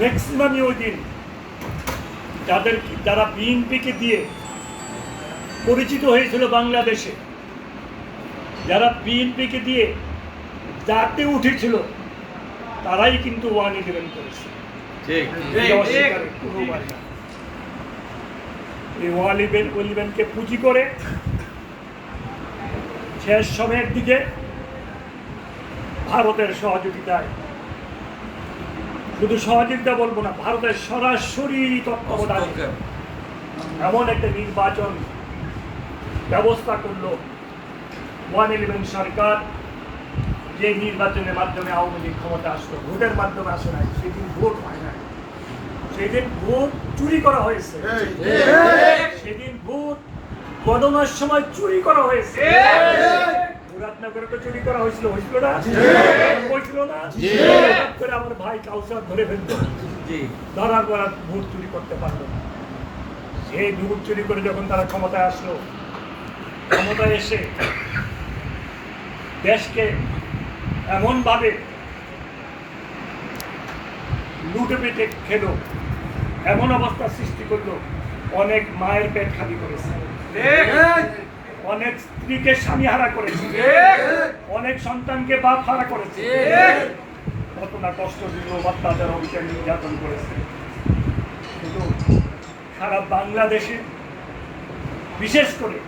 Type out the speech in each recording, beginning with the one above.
ম্যাক্সিমামই ওই দিন যাদের যারা বিএনপিকে দিয়ে পরিচিত হয়েছিল বাংলাদেশে যারা বিএনপিকে দিয়ে যাতে উঠেছিল তারাই কিন্তু ওয়ান ইলেভেন করেছে। এই ওয়ান ইলেভেন ইলেভেনকে পুঁজি করে শেষ সময়ের দিকে ভারতের সহযোগিতায় শুধু সহযোগিতা বলব না ভারতের সরাসরি তত্ত্বাবধানে এমন একটা নির্বাচন ব্যবস্থা করল ওয়ান ইলেভেন সরকার যে নির্বাচনের মাধ্যমে আওয়ামী লীগ ক্ষমতা আসলো ভোটের মাধ্যমে আসে নাই সেদিন ভোট হয় নাই। সেদিন ভোট চুরি করা হয়েছে। সেদিন ভোট গণনার সময় চুরি করা হয়েছে। মুরাদনগরে তো চুরি করা হয়েছিল হয়েছিল না? হয়েছিল না? করে আমার ভাই কাউসার ধরে ফেলতো ধরার পর ভোট চুরি করতে পারল না। সেই ভোট চুরি করে যখন তারা ক্ষমতায় আসলো ক্ষমতায় এসে দেশকে এমনভাবে লুটে পেটে খেলো এমন অবস্থা সৃষ্টি করল অনেক মায়ের পেট খালি করেছে। অনেক স্ত্রীকে স্বামী হারা করেছে। অনেক সন্তানকে বাপ হারা করেছে। কত না কষ্ট দিল অত্যাচার অবিচার নির্যাতন করেছে। কিন্তু সারা বাংলাদেশে বিশেষ করে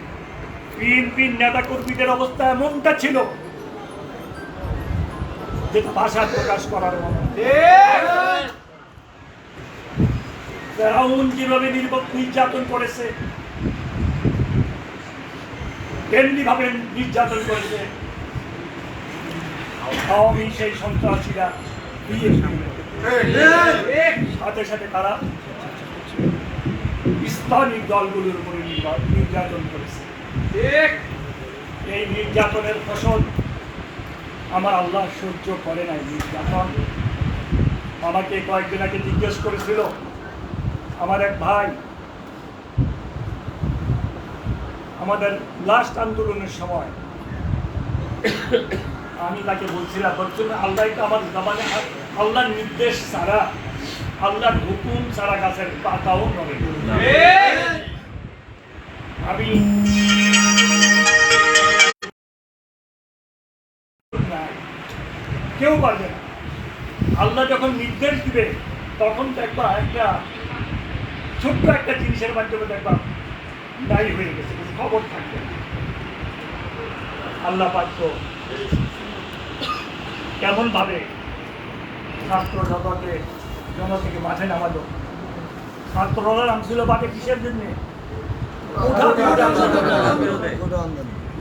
বিএনপির নেতা কর্মীদের অবস্থা এমনটা ছিল যে ভাষা প্রকাশ করার মতো। যেভাবে নির্যাতন করেছে তেমনি ভাবে নির্যাতন করেছে। আওয়ামী সেই সন্ত্রাসীরা সাথে সাথে তারা ইসলামিক দলগুলোর উপরে নির্যাতন করেছে। এই! নির্যাতনের ফসল আমার আল্লাহ সহ্য করে নাই নির্যাতন। আমাকে কয়েকদিন আগে জিজ্ঞেস করেছিল আমার এক ভাই আমাদের লাস্ট আন্দোলনের সময় আমি তাকে বলছিলাম বলছিল আল্লাহ আমার জামানে আল্লাহর নির্দেশ ছাড়া, আল্লাহর হুকুম ছাড়া গাছের পাতাও নড়ে আমি কেউ পারবে না। আল্লাহ যখন নির্দেশ দিবে, তখন দেখবা একটা ছোট্ট একটা জিনিসের মাধ্যমে দেখবা দায়ী হয়ে গেছে। খবর থাকবে আল্লাহ পাত্র কেমন ভাবে ছাত্র জগতে জন থেকে মাঠে নামালো? ছাত্ররা নামছিল মাঠে কিসের জন্য।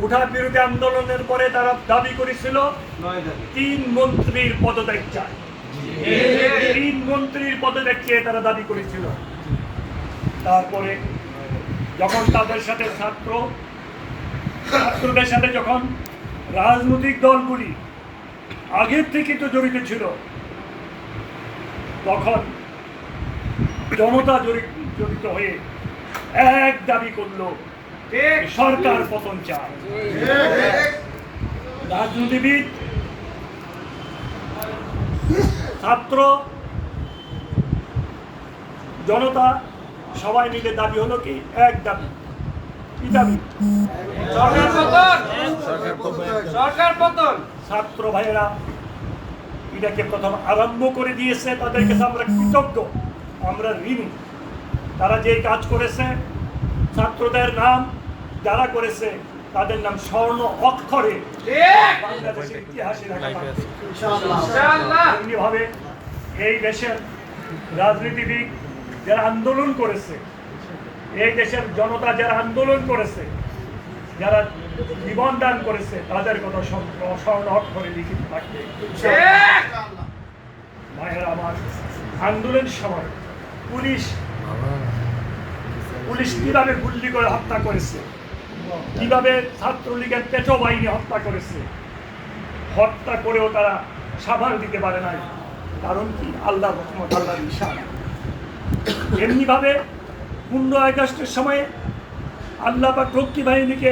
উঠা বিরোধী আন্দোলনের পরে তারা দাবি করেছিল, তিন মন্ত্রীর পদত্যাগ। চায় তিন মন্ত্রীর পদত্যাগ চেয়ে তারা দাবি করেছিল। তারপরে যখন তাদের সাথে ছাত্র, ছাত্রদের সাথে যখন রাজনৈতিক দলগুলি আগের থেকে তো জড়িত ছিল, তখন জনতা জড়ি- জড়িত হয়ে এক দাবি করল, সরকার পতন চায়। রাজনীতিবিদ, ছাত্র, জনতা সবাই মিলে দাবি হলো কি? এক দাবি। কি দাবি? সরকার পতন! সরকার পতন। ছাত্র ভাইয়েরা এটাকে প্রথম আরম্ভ করে দিয়েছে তাদের কাছে আমরা কৃতজ্ঞ আমরা ঋণী। তারা যে কাজ করেছে ছাত্রদের নাম যারা করেছে তাদের নাম স্বর্ণ অক্ষরে বাংলাদেশের ইতিহাসে রাখা থাকবে। ইনশাআল্লাহ। এমনিভাবে এই দেশের রাজনীতিবিদ যারা আন্দোলন করেছে, এই দেশের জনতা যারা আন্দোলন করেছে, যারা জীবন দান করেছে, তাদের কথা স্বর্ণ অক্ষরে লিখিত থাকবে। ভাইয়েরা আমার আন্দোলনের সময় পুলিশ পুলিশ কীভাবে গুল্লি করে হত্যা করেছে? কীভাবে ছাত্রলীগের পেটো বাহিনী হত্যা করেছে? হত্যা করেও তারা সাভার দিতে পারে নাই। কারণ কি? আল্লাহ রহমত আল্লাহ ইশারা এমনিভাবে পনেরো আগস্টের সময়ে আল্লাহ পাক রক্ষী বাহিনীকে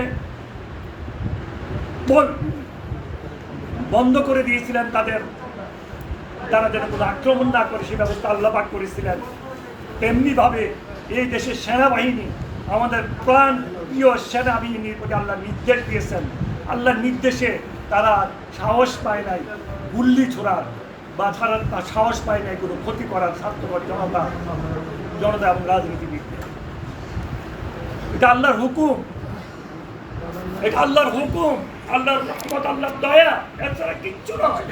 বন্ধ করে দিয়েছিলেন তাদের, তারা যেন কোনো আক্রমণ না করে, সে ব্যবস্থা আল্লাহ পাক করেছিলেন। তেমনিভাবে এই দেশের সেনাবাহিনী, আমাদের প্রাণ প্রিয় সেনাবাহিনীর প্রতি আল্লাহ নির্দেশ দিয়েছেন। আল্লাহর নির্দেশে তারা সাহস পায় নাই, গুল্লি ছোড়ার। বা তারা তার সাহস পায় নাই, কোনো ক্ষতি করার স্বার্থপর জনতা জনতা এবং রাজনীতিবিদদের এটা আল্লাহর হুকুম। এটা আল্লাহর হুকুম। আল্লাহর আল্লাহর দয়া, এছাড়া কিচ্ছু নয়।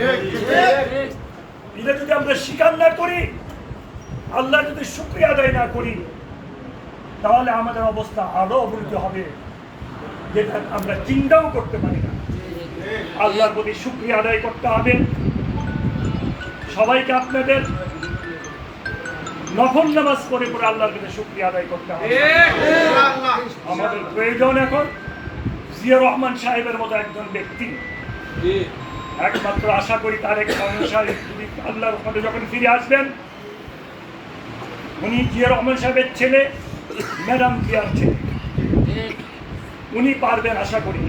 এটা যদি আমরা স্বীকার না করি, আল্লাহ যদি শুক্রিয়া আদায় না করি, তাহলে আমাদের অবস্থা আরও অবনতি হবে, যেটা আমরা চিন্তাও করতে পারি না। আল্লাহর প্রতি শুক্রিয়া আদায় করতে হবে। সবাইকে আপনাদের নফল নামাজ করে করে আল্লাহর কাছে শুক্রিয়া আদায় করতে হবে। আমাদের প্রয়োজন এখন জিয়া রহমান সাহেবের মতো একজন ব্যক্তি। একমাত্র আশা করি তার এক আল্লাহর রহমতে যখন ফিরে আসবেন, উনি জিয়া রহমান সাহেবের ছেলে, ম্যাডাম জিয়ার ছেলে। উনি পারবেন আশা করি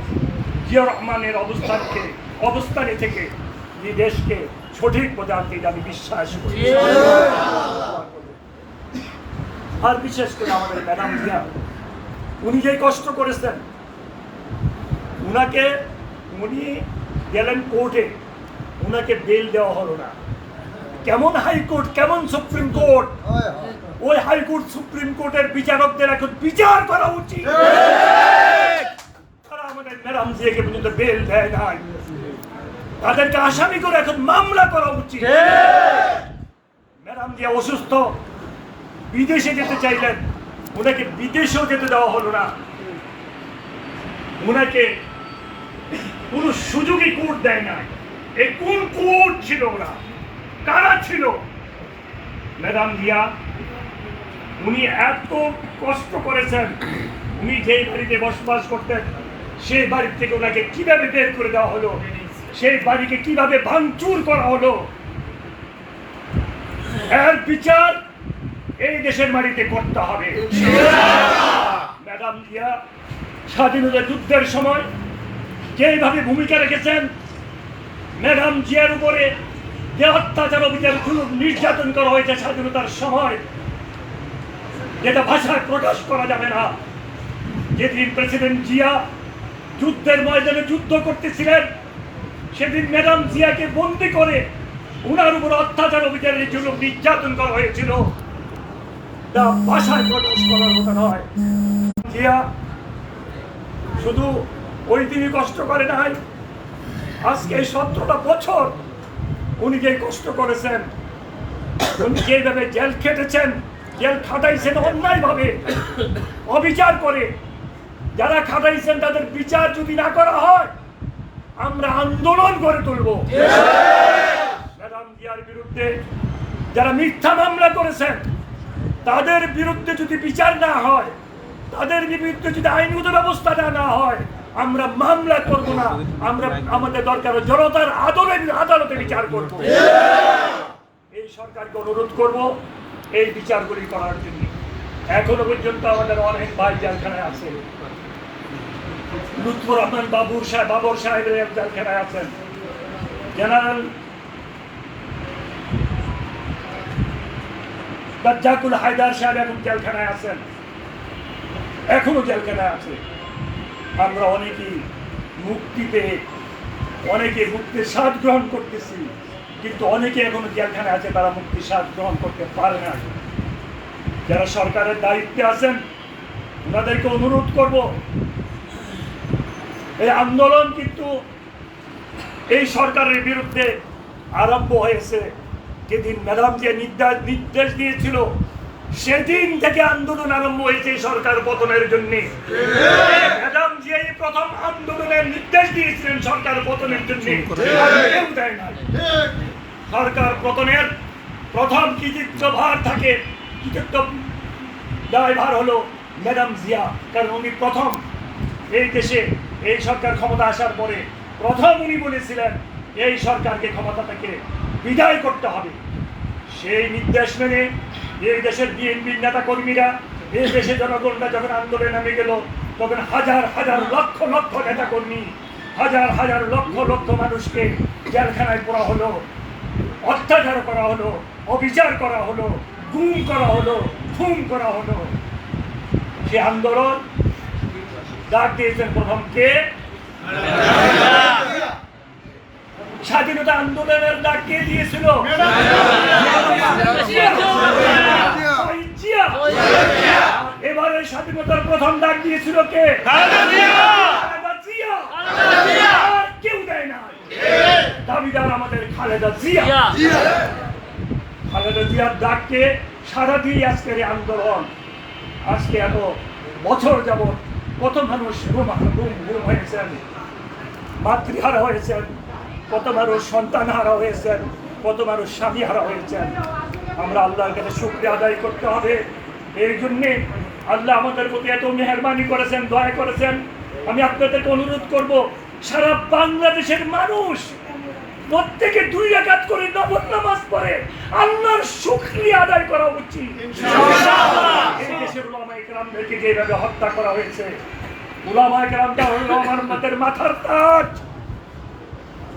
জিয়া রহমানের অবস্থানকে, অবস্থানে থেকে, এই দেশকে সঠিক পদার্থে আমি বিশ্বাস করি। আর বিশেষ করে আমাদের ম্যাডাম জিয়া উনি যে কষ্ট করেছেন উনাকে উনি গেলেন কোর্টে উনাকে বেল দেওয়া হলো না। কেমন হাইকোর্ট কেমন সুপ্রিম কোর্ট? ওই হাইকোর্ট সুপ্রিম কোর্টের বিচারকদের এখন বিচার করা উচিত। তারা আমাদের ম্যাডাম জিয়াকে পর্যন্ত বেল দেয় নাই। তাদেরকে আসামি করে এখন মামলা করা উচিত। ম্যাডাম জিয়া অসুস্থ বিদেশে যেতে চাইলেন ওনাকে বিদেশেও যেতে দেওয়া হলো না। ওনাকে কোনো সুযোগই কোর্ট দেয় না। এই কোন কোর্ট ছিল ওরা? কারা ছিল? ম্যাডাম দিয়া উনি এত কষ্ট করেছেন উনি যেই বাড়িতে বসবাস করতেন সেই বাড়ি থেকে ওনাকে কীভাবে বের করে দেওয়া হলো? সেই বাড়িকে কীভাবে ভাঙচুর করা হলো? এর বিচার এই দেশের বাড়িতে করতে হবে। ম্যাডাম জিয়া, স্বাধীনতা যুদ্ধের সময় যেভাবে ভূমিকা রেখেছেন, ম্যাডাম জিয়ার উপরে যে অত্যাচার অবিচার জুলুম নির্যাতন করা হয়েছে স্বাধীনতার সময়, যেটা ভাষায় প্রকাশ করা যাবে না। যেদিন প্রেসিডেন্ট জিয়া যুদ্ধের ময়দানে যুদ্ধ করতেছিলেন সেদিন ম্যাডাম জিয়াকে বন্দি করে উনার উপর অত্যাচার অবিচারের জন্য নির্যাতন করা হয়েছিল। তা ভাষায় প্রকাশ করার মতো নয়। জিয়া শুধু ওই দিনই কষ্ট করে নাই, আজকে এই সতেরোটা বছর উনি যে কষ্ট করেছেন, উনি যেভাবে জেল খেটেছেন, জেল খাটাইছেন অন্যায়ভাবে, অবিচার করে, যারা খাটাইছেন তাদের বিচার যদি না করা হয় আমরা আন্দোলন করে তুলব। ম্যাডাম জিয়ার বিরুদ্ধে যারা মিথ্যা মামলা করেছেন, তাদের বিরুদ্ধে যদি বিচার না হয়, তাদের বিরুদ্ধে যদি আইনগত ব্যবস্থা না হয়, আমরা মামলা করব না। আমরা আমাদের দরকার জনতার আদরে আদালতে বিচার করব। এই সরকারকে অনুরোধ করব এই বিচারগুলি করার জন্য। এখনও পর্যন্ত আমাদের অনেক ভাই জেলখানায় আছে। লুৎফুর রহমান বাবুর সাহেব বাবর সাহেবের জেলখানায় আছেন। জেনারেল রাজ্জাকুল হায়দার সাহেব এখন জেলখানায় আছেন। এখনও জেলখানায় আছে। আমরা অনেকেই মুক্তি পেয়ে অনেকে মুক্তির স্বাদ গ্রহণ করতেছি, কিন্তু অনেকে এখনও জেলখানায় আছে, তারা মুক্তির স্বাদ গ্রহণ করতে পারে না যারা সরকারের দায়িত্বে আছেন, ওনাদেরকে অনুরোধ করব এই আন্দোলন কিন্তু এই সরকারের বিরুদ্ধে আরম্ভ হয়েছে। যেদিন ম্যাডাম যে নির্দেশ নির্দেশ দিয়েছিল, সেদিন থেকে আন্দোলন আরম্ভ হয়েছে সরকার পতনের জন্য। ম্যাডাম যে প্রথম আন্দোলনের নির্দেশ দিয়েছিলেন সরকার পতনের জন্য কেউ দেয় না। সরকার পতনের প্রথম কৃতিত্ব ভার থাকে, কৃতিত্ব দায়ভার হলো ম্যাডাম জিয়া, কারণ উনি প্রথম এই দেশে এই সরকার ক্ষমতা আসার পরে প্রথম উনি বলেছিলেন, এই সরকারকে ক্ষমতা থেকে বিদায় করতে হবে। সেই নির্দেশ মেনে এই দেশের বিএনপির নেতা কর্মীরা এই দেশের জনগণরা যখন আন্দোলনে নামে গেল, তখন হাজার হাজার লক্ষ লক্ষ নেতা কর্মী হাজার হাজার লক্ষ লক্ষ মানুষকে জেলখানায় পড়া হলো, অত্যাচার করা হলো, অবিচার করা হলো, গুম করা হলো, খুন করা হলো। সে আন্দোলন ডাক দিয়েছেন প্রথম কে? স্বাধীনতা আন্দোলনের ডাক কে দিয়েছিল। এবারে স্বাধীনতার প্রথম ডাক দিয়েছিল কে? কেউ দেয় না। দাবিদার আমাদের খালেদা জিয়া। খালেদা জিয়ার ডাককে সারা দিয়ে আজকের আন্দোলন। আজকে এত বছর যাব কত মানুষ ঘুম ঘুম হয়েছেন মাতৃহারা হয়েছেন কত মানুষ সন্তান হারা হয়েছেন কত মানুষ স্বামী হারা হয়েছেন আমরা আল্লাহর কাছে শুক্রিয়া আদায় করতে হবে। এই জন্যে আল্লাহ আমাদের প্রতি এত মেহরবানি করেছেন, দয়া করেছেন। আমি আপনাদেরকে অনুরোধ করব, সারা বাংলাদেশের মানুষ প্রত্যেকে দুই রাকাত করে নফল নামাজ পড়ে। আল্লাহর শুকরিয়া আদায় করা উচিত। এই দেশের উলামা ইকরামদেরকে যেভাবে হত্যা করা হয়েছে উলামা ইকরামটা হলো আমার আমাদের মাথার তাজ।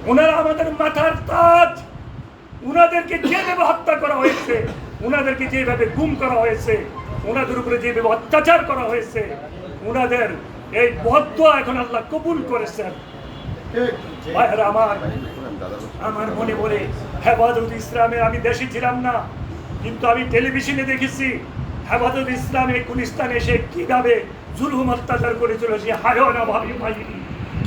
ওনারা আমাদের মাথার তাজ। উনাদেরকে যেভাবে হত্যা করা হয়েছে উনাদেরকে যেভাবে গুম করা হয়েছে ওনাদের উপরে যেভাবে অত্যাচার করা হয়েছে ওনাদের এই বদ্ধ এখন আল্লাহ কবুল করেছেন। ভাইয়েরা আমার আমার মনে পড়ে হেফাজত ইসলামের আমি দেশে ছিলাম না কিন্তু আমি টেলিভিশনে দেখেছি হেফাজত ইসলামে গুলিস্তান এসে কীভাবে জুলুম অত্যাচার করেছিল সে হায়না ভাবি বাহিনী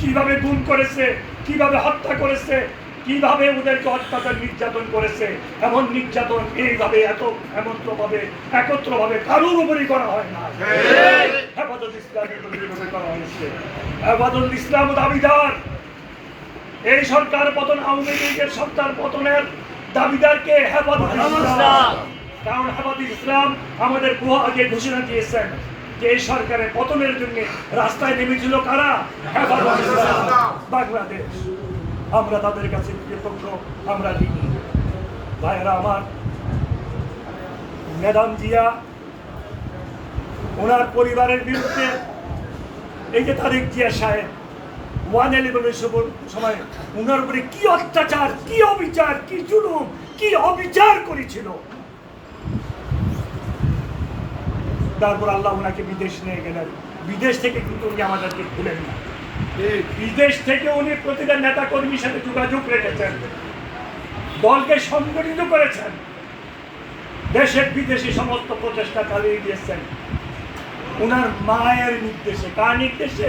কীভাবে গুম করেছে কীভাবে হত্যা করেছে কীভাবে ওদেরকে অত্যাচার নির্যাতন করেছে এমন নির্যাতন এইভাবে এত এমনভাবে একত্রভাবে কারোর উপরই করা হয় না। হেফাজত ইসলামের উপর করা হয়েছে। হেফাজত ইসলাম দাবিদার। এই সরকার পতন আওয়ামী লীগের সরকার পতনের দাবিদারকে হেফাজত ইসলাম কারণ হেফাজত ইসলাম আমাদের বহু আগে ঘোষণা দিয়েছেন যে এই সরকারের পতনের জন্য রাস্তায় নেমেছিল কারা? হেফাজত ইসলাম। বাংলাদেশ। আমরা তাদের কাছে কৃতজ্ঞ আমরা ঋণী ভাইয়েরা আমার ম্যাডাম জিয়া ওনার পরিবারের বিরুদ্ধে এই যে তারিক জিয়া সাহেব ওয়ান ইলেভেনের সময় উনার উপরে কি অত্যাচার, কি অবিচার, কি জুলুম, কি অবিচার করেছিল? তারপর আল্লাহ ওনাকে বিদেশ নিয়ে গেলেন। বিদেশ থেকে কিন্তু উনি আমাদেরকে ভুলেন না। বিদেশ থেকে উনি প্রতিটা নেতা কর্মীর সাথে যোগাযোগ রেখেছেন। দলকে সংগঠিত করেছেন। দেশের বিদেশি সমস্ত প্রচেষ্টা চালিয়ে দিয়েছেন ওনার মায়ের নির্দেশে, কার নির্দেশে?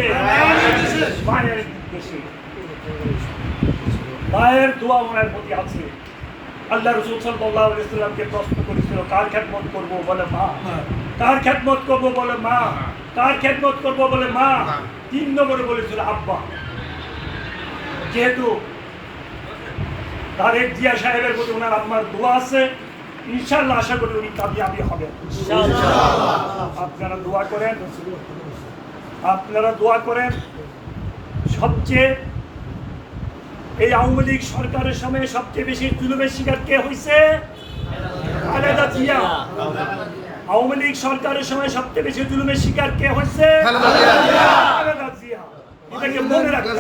মায়ের নির্দেশে। মায়ের দোয়া ওনার প্রতি আছে। আল্লাহ রসুল সাল্লাহ ইসলামকে প্রশ্ন করেছিল, কার খ্যাতমত করব? বলে, মা। কার খ্যাতমত করব? বলে, মা। কার খ্যাতমত করব? বলে, মা। তিন নম্বরে বলেছিল, আব্বা। যেহেতু তারেক জিয়া সাহেবের প্রতি ওনার আম্মার দোয়া আছে ইনশাল্লাহ আশা করি উনি কামিয়াবি হবেন। আপনারা দোয়া করেন। আপনারা দোয়া করেন। সবচেয়ে এই আওয়ামী লীগ সরকারের সময় সবচেয়ে বেশি জুলুমের শিকার কে হয়েছে খালেদা জিয়া। আওয়ামী লীগ সরকারের সময় সবচেয়ে বেশি জুলুমের শিকার কে হয়েছে খালেদা জিয়া। এটাকে মনে রাখতে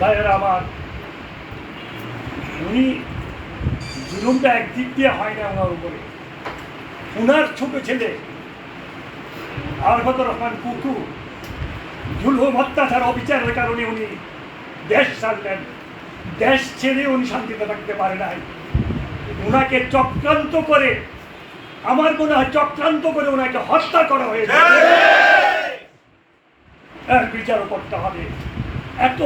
ভাইয়েরা আমার উনি জুলুমটা একদিক দিয়ে হয় না ওনার উপরে। উনার ছোট ছেলে আরফত রহমান কুকু জুলুম অত্যাচার অবিচারের কারণে উনি দেশ ছাড়লেন। দেশ ছেড়ে উনি শান্তিতে থাকতে পারে নাই। উনাকে চক্রান্ত করে আমার মনে হয় চক্রান্ত করে ওনাকে হত্যা করা হয়েছে। এর বিচারও করতে হবে। এত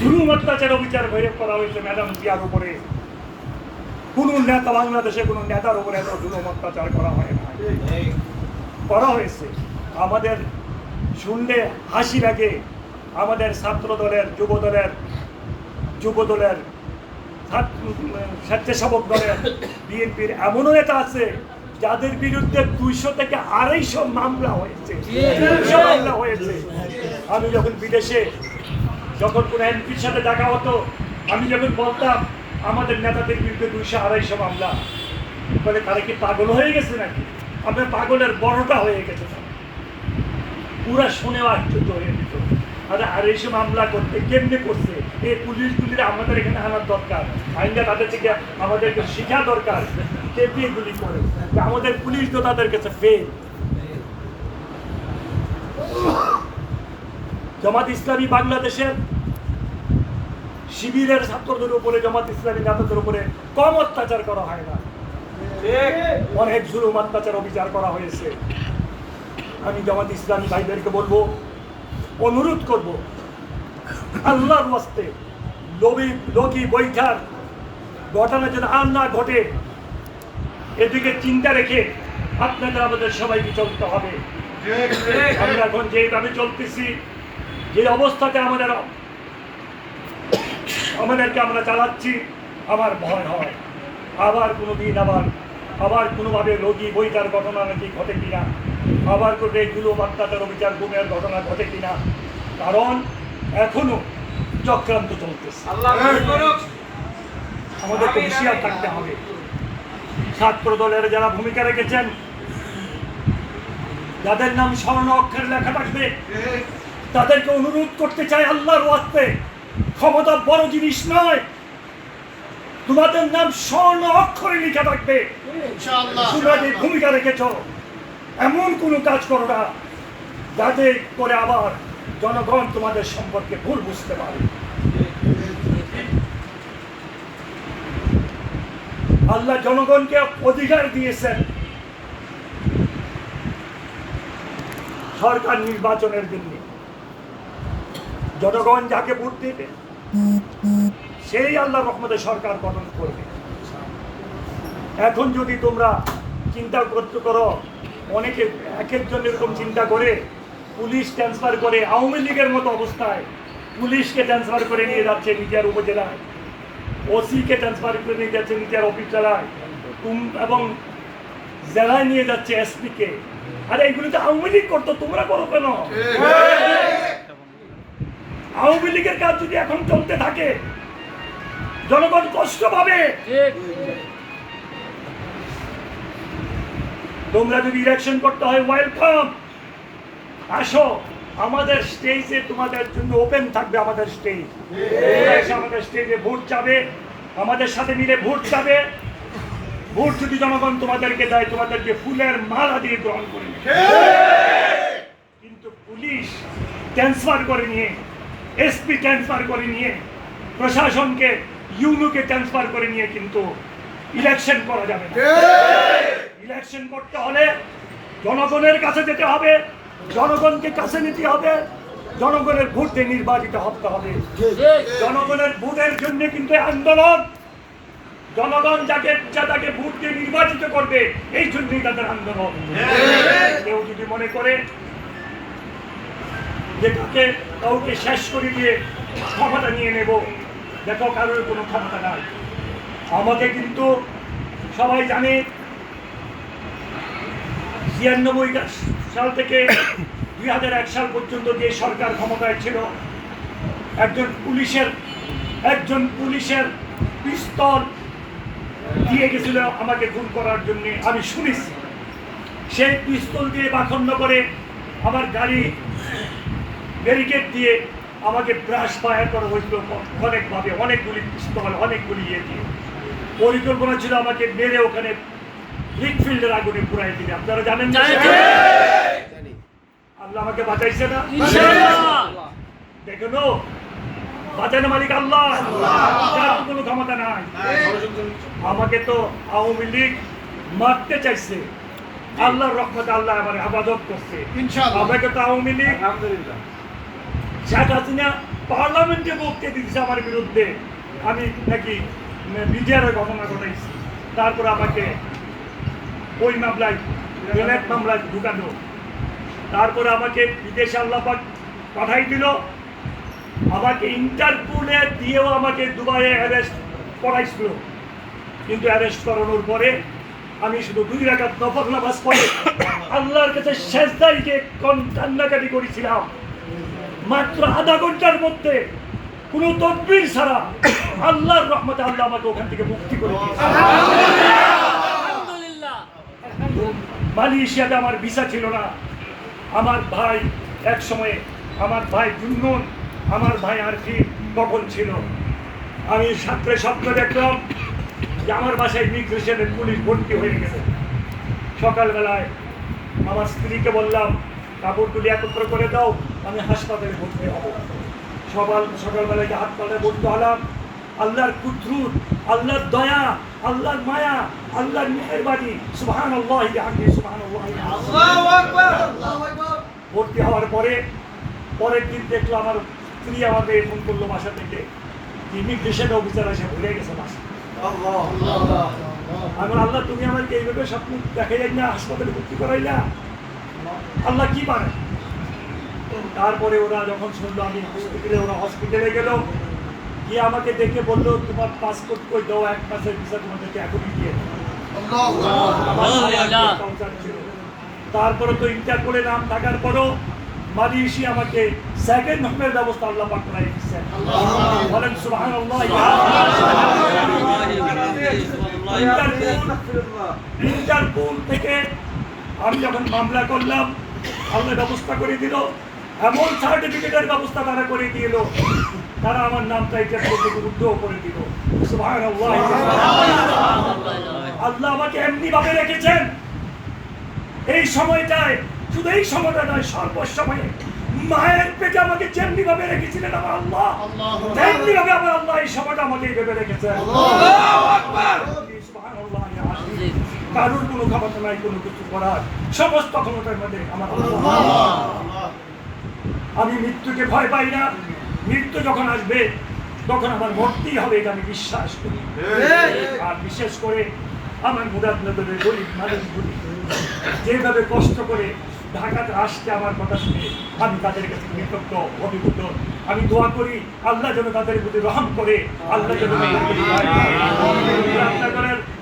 জুলুম অত্যাচার অবিচার হয়ে করা হয়েছে ম্যাডাম জিয়ার উপরে। কোন নেতা বাংলাদেশে কোনো নেতার উপরে এত জুলুম অত্যাচার করা হয় না। করা হয়েছে। আমাদের শুনলে হাসি লাগে। আমাদের ছাত্র দলের যুব দলের যুব দলের স্বেচ্ছাসেবক দলের, বিএনপির এমনও নেতা আছে, যাদের বিরুদ্ধে দুইশো থেকে আড়াইশো মামলা হয়েছে। মামলা হয়েছে। আমি যখন বিদেশে যখন কোনো এমপির সাথে দেখা হতো, আমি যখন বলতাম, আমাদের নেতাদের বিরুদ্ধে দুইশো আড়াইশো মামলা, বলে, তারা কি পাগল হয়ে গেছে নাকি? আপনার পাগলের বড়টা হয়ে গেছে। পুরা শুনেও আশ্চর্য হয়ে যেত আরে এইসব মামলা করতে কেমনে করছে? এই পুলিশগুলির আমাদের এখানে আনার দরকার। আইনটা তাদের থেকে আমাদেরকে শেখা দরকার। কেমনি এগুলি করে? আমাদের পুলিশ তো তাদের কাছে ফেল জামাত ইসলামী বাংলাদেশের শিবিরের ছাত্রদের উপরে জামাত ইসলামী নেতাদের উপরে কম অত্যাচার করা হয় না। অনেক জুলুম অত্যাচার অবিচার করা হয়েছে। আমি জামাত ইসলামী ভাইদেরকে বলব অনুরোধ করব আল্লাহর ওয়াস্তে লবি লগি বৈঠার ঘটনা যেন আর না ঘটে এদিকে চিন্তা রেখে আপনাদের আমাদের সবাইকে চলতে হবে। আমরা এখন যেভাবে চলতেছি যে অবস্থাতে আমাদের আমাদেরকে আমরা চালাচ্ছি আমার ভয় হয়। আবার কোনো দিন আবার আবার কোনোভাবে রোগী বইটার ঘটনা নাকি ঘটে কিনা? আবার কোনো এগুলো অত্যাচার অবিচার গুমের ঘটনা ঘটে কিনা? কারণ এখনও চক্রান্ত চলতেছে। আমাদেরকে হুঁশিয়ার থাকতে হবে। ছাত্র দলের যারা ভূমিকা রেখেছেন যাদের নাম স্বর্ণ অক্ষরে লেখা থাকবে তাদেরকে অনুরোধ করতে চাই আল্লাহর ওয়াস্তে ক্ষমতা বড় জিনিস নয়। তোমাদের নাম স্বর্ণ অক্ষরে লেখা থাকবে। তোমরা যে ভূমিকা রেখেছ এমন কোনো কাজ করো না যাতে করে আবার জনগণ তোমাদের সম্পর্কে ভুল বুঝতে পারে। আল্লাহ জনগণকে অধিকার দিয়েছেন। সরকার নির্বাচনের জন্য। জনগণ যাকে ভোট দেবে, সেই আল্লাহ রহমতে সরকার গঠন করবে। এখন যদি তোমরা চিন্তা করতে করো, অনেকে এক একজন এরকম চিন্তা করে, পুলিশ ট্রান্সফার করে, আওয়ামী লীগের মতো অবস্থায় পুলিশকে ট্রান্সফার করে নিয়ে যাচ্ছে নিজের উপজেলায়, ওসিকে ট্রান্সফার করে নিয়ে যাচ্ছে নিজের অফিস জেলায় এবং জেলায় নিয়ে যাচ্ছে এসপিকে আরে এগুলি তো আওয়ামী লীগ করতো, তোমরা করো কেন? আওয়ামী লীগের কাজ যদি এখন চলতে থাকে জনগণ কষ্ট পাবে। তোমরা যদি ইলেকশন করতে হয় ওয়েলকাম আসো আমাদের স্টেজে তোমাদের জন্য ওপেন থাকবে আমাদের স্টেজ আমাদের স্টেজে ভোট যাবে আমাদের সাথে মিলে ভোট যাবে ভোট যদি জনগণ তোমাদেরকে দেয় তোমাদেরকে ফুলের মালা দিয়ে গ্রহণ করে। কিন্তু পুলিশ ট্রান্সফার করে নিয়ে এসপি ট্রান্সফার করে নিয়ে প্রশাসনকে ইউনুকে ট্রান্সফার করে নিয়ে কিন্তু ইলেকশন করা যাবে না। ইলেকশন করতে হলে জনগণের কাছে যেতে হবে জনগণকে কাছে নিতে হবে জনগণের ভোট নির্বাচিত হতে হবে। জনগণের ভোটের জন্য কিন্তু আন্দোলন জনগণ যাকে যা তাকে ভোট দিয়ে নির্বাচিত করবে এই জন্যই তাদের আন্দোলন। কেউ যদি মনে করে যে তাকে কাউকে শেষ করে দিয়ে ক্ষমতা নিয়ে নেব। দেখো কারোর কোনো ক্ষমতা নাই। আমাকে কিন্তু সবাই জানে, ছিয়ানব্বই সাল থেকে দুই হাজার এক সাল পর্যন্ত যে সরকার ক্ষমতায় ছিল, একজন পুলিশের একজন পুলিশের পিস্তল দিয়ে গেছিল আমাকে খুন করার জন্য। আমি শুনেছি। সেই পিস্তল দিয়ে বাখন্ন করে আমার গাড়ি ব্যারিকেড দিয়ে আমাকে ব্রাশ ফায়ার করা হয়েছিল অনেকভাবে অনেকগুলি পিস্তল অনেকগুলি ইয়ে দিয়ে। পরিকল্পনা ছিল আমাকে মেরে ওখানে লিকফিল্ডের আগুনে পুরাই দিবে আপনারা জানেন না আল্লাহ আমাকে বাঁচাইছে না? দেখুন বাঁচানো মালিক আল্লাহ। তার কোনো ক্ষমতা নাই। আমাকে তো আওয়ামী লীগ মারতে চাইছে। আল্লাহর রহমতে আল্লাহ আমার হেফাজত করছে। আমাকে তো আওয়ামী লীগ আলহামদুলিল্লাহ। শেখ হাসিনা পার্লামেন্টে বক্তৃতা দিচ্ছে আমার বিরুদ্ধে। আমি নাকি মিডিয়ার ঘটনা ঘটাইছি। তারপর আমাকে ওই মামলায় মামলায় ঢুকানো তারপরে আমাকে বিদেশে আল্লাপাক পাঠাই দিল। আমাকে ইন্টারপোলে দিয়েও আমাকে দুবাইয়ে অ্যারেস্ট করাইছিল। কিন্তু অ্যারেস্ট করানোর পরে আমি শুধু দুই রাখাত নফল নামাজ পড়ে আল্লাহর কাছে শেষ তারিখে কান্নাকাটি করেছিলাম। মাত্র আধা ঘণ্টার মধ্যে কোন তদবির ছাড়া আল্লাহর রহমতে আল্লাহ আমাকে ওখান থেকে মুক্তি করে মালয়েশিয়াতে আমার ভিসা ছিল না। আমার ভাই এক সময়ে আমার ভাই জুন্নুন আমার ভাই আর কি কখন ছিল? আমি সাত্রে স্বপ্ন দেখলাম যে আমার বাসায় ইমিগ্রেশনে পুলিশ ভর্তি হয়ে গেছে। সকালবেলায় আমার স্ত্রীকে বললাম কাপড়গুলি একত্র করে দাও। আমি হাসপাতালে ভর্তি হব। সকাল সকালবেলায় হাত পালে ভর্তি হলাম আল্লাহর কুদ্রুত আল্লাহর দয়া আল্লাহর মায়া আল্লাহর মেহরবানি সুহান আল্লাহ ভর্তি হওয়ার পরে পরের দিন দেখল আমার স্ত্রী আমাকে ফোন করল বাসা থেকে। ইমিগ্রেশন অফিসার এসে ভুলে গেছে বাসা। আমি আল্লাহ তুমি আমাকে এইভাবে স্বপ্ন দেখাই না হাসপাতালে ভর্তি করাই না আল্লাহ কি পারে? তারপরে ওরা যখন শুনলো আমি হসপিটালে ওরা হসপিটালে গেল। গিয়ে আমাকে দেখে বলল তোমার পাসপোর্ট কই? দাও এক মাসের ভিসা তোমাদেরকে এখনই দিয়ে। তারপরে তো ইন্টার করে নাম থাকার পরও মালয়েশি আমাকে সেকেন্ড হোমের ব্যবস্থা আল্লাহ পাক করাই দিচ্ছেন বলেন সুবহানাল্লাহ ইন্টারপোল থেকে আমি যখন মামলা করলাম আল্লাহ ব্যবস্থা করে দিল। এমন সার্টিফিকেটের ব্যবস্থা তারা করে দিল। তারা আমার নামটা এটা উদ্যোগ করে দিল। আল্লাহ আমাকে এমনি ভাবে রেখেছেন। এই সময়টায় শুধু এই সময়টা নয় সর্বসময়ে মায়ের পেটে আমাকে যেমনি ভাবে রেখেছিলেন আমার আল্লাহ তেমনি ভাবে আমার আল্লাহ এই সময়টা আমাকে এইভাবে রেখেছেন। কারোর কোনো ক্ষমতা নাই কোনো কিছু করার। সমস্ত ক্ষমতার মধ্যে আমার আল্লাহ। আমি মৃত্যুকে ভয় পাই না। মৃত্যু যখন আসবে তখন আমার মরতেই হবে এটা আমি বিশ্বাস করি। আর বিশেষ করে আমার মুরাদনগরের গরিব মানুষগুলি যেভাবে কষ্ট করে ঢাকাতে আসতে আমার কথা শুনে আমি তাদের কাছে কৃতজ্ঞ অভিভূত। আমি দোয়া করি আল্লাহ যেন তাদের প্রতি রহম করে আল্লাহ যেন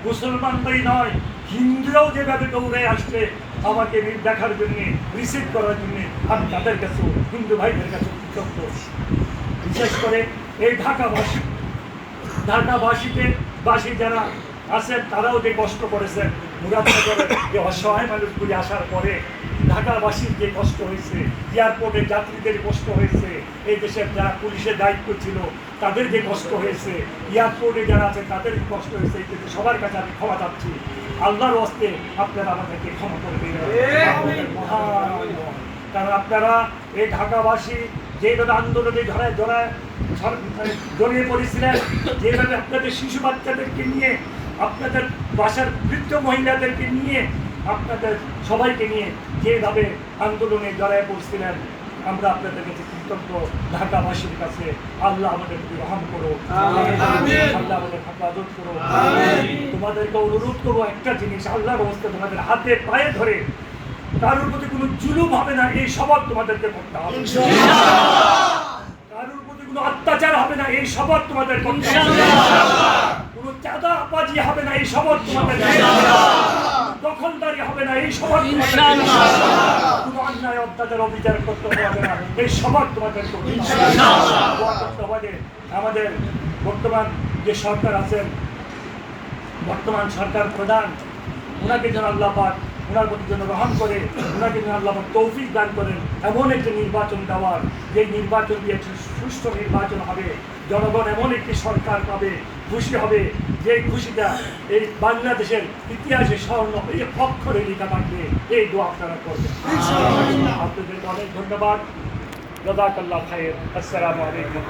মুসলমানরাই নয় হিন্দুরাও যেভাবে দৌড়ে আসছে আমাকে দেখার জন্য রিসিভ করার জন্য আমি তাদের কাছে, হিন্দু ভাইদের কাছে কৃতজ্ঞ। বিশেষ করে এই ঢাকাবাসী, ঢাকাবাসীতে বাসী যারা আছেন, তারাও যে কষ্ট করেছেন মুরাদনগরের যে অসহায় মানুষগুলি আসার পরে ঢাকাবাসীর যে কষ্ট হয়েছে, এয়ারপোর্টে যাত্রীদের কষ্ট হয়েছে, এই দেশের যারা পুলিশের দায়িত্ব ছিল, তাদের যে কষ্ট হয়েছে, এয়ারপোর্টে যারা আছে, তাদের কষ্ট হয়েছে, এই সবার কাছে আমি ক্ষমা চাচ্ছি। আল্লাহর হস্তে আপনারা আমাদেরকে ক্ষমা করে দিন আপনাদের মহান মহান। কারণ আপনারা এই ঢাকাবাসী যেভাবে আন্দোলনে জড়ায় জড়ায় মানে জড়িয়ে পড়েছিলেন, যেভাবে আপনাদের শিশু বাচ্চাদেরকে নিয়ে, আপনাদের বাসার বৃদ্ধ মহিলাদেরকে নিয়ে, আপনাদের সবাইকে নিয়ে যেভাবে আন্দোলনে জড়ায় পড়ছিলেন, আমরা আপনাদের কাছে কৃতজ্ঞ ঢাকাবাসীর কাছে আল্লাহ আমাদের রহম করো। আল্লাহ আমাদের হেফাজত করো। তোমাদেরকে অনুরোধ করব একটা জিনিস আল্লাহর অবস্থা তোমাদের হাতে পায়ে ধরে। কারোর প্রতি কোনো জুলুম হবে না এই শপথ তোমাদেরকে করতে হবে। কারোর প্রতি কোনো অত্যাচার হবে না এই শপথ তোমাদের করতে হবে। কোনো চাঁদাবাজি হবে না এই শপথ তোমাদের দখলদারি হবে না? এই। কোনো অন্যায় অত্যাচার অবিচার করতে হবে না। এই শপথ তোমাদের আমাদের বর্তমান যে সরকার আছেন বর্তমান সরকার প্রধান ওনাকে যেন আল্লাহ পাক ওনার প্রতি যেন রহম করে ওনাকে যেন আল্লাপাক তৌফিক দান করেন এমন একটি নির্বাচন দেওয়ার। যে নির্বাচন দিয়ে একটি সুষ্ঠু নির্বাচন হবে জনগণ এমন একটি সরকার পাবে খুশি হবে। যে খুশিটা এই বাংলাদেশের ইতিহাসে স্বর্ণ এই অক্ষরে লেখা থাকবে এই দোয়া আপনারা করবেন। আপনাদেরকে অনেক ধন্যবাদ। জজাকাল্লাহ খায়ের আসসালামু আলাইকুম।